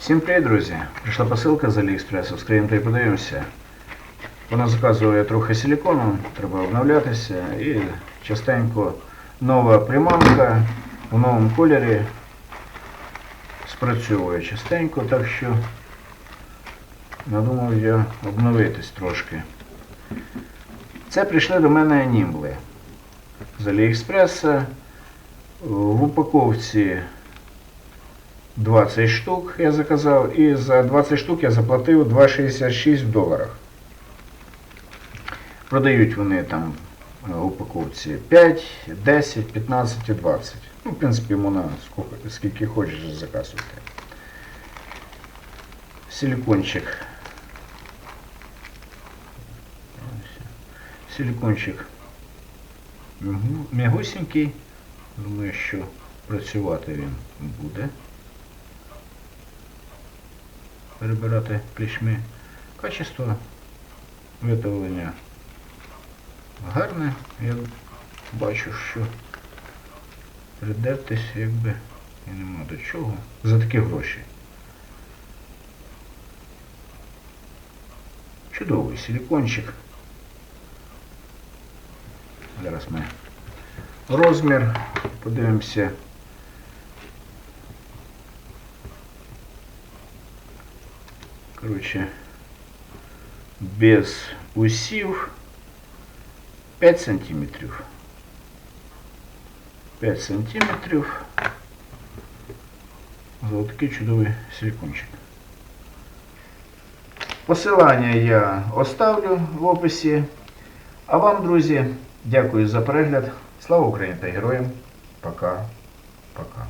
Всім привіт, друзі! Прийшла посилка з Аліекспресу, скриємо та й подивимося. Вона заказує трохи силікону, треба обновлятися і частенько нова приманка в новому кольорі спрацьовує частенько, так що надумав я обновитись трошки. Це прийшли до мене німбли з Аліекспреса. В упаковці 20 штук я заказав, і за 20 штук я заплатив 2,66 в доларах. Продають вони там е, упаковці 5, 10, 15 і 20. Ну, в принципі, можна скільки, хочеш заказувати. Силикончик. Силикончик м'ягусенький. Думаю, що працювати він буде. Перебирати клішми. Качество виготовлення гарне. Я бачу, що придертись якби і нема до чого. За такі гроші. Чудовий силикончик. Зараз ми розмір подивимося. Коротше, без усів 5 сантиметрів. 5 сантиметрів. За такий чудовий силикончик. Посилання я оставлю в описі. А вам, друзі, дякую за перегляд. Слава Україні та героям. Пока. Пока.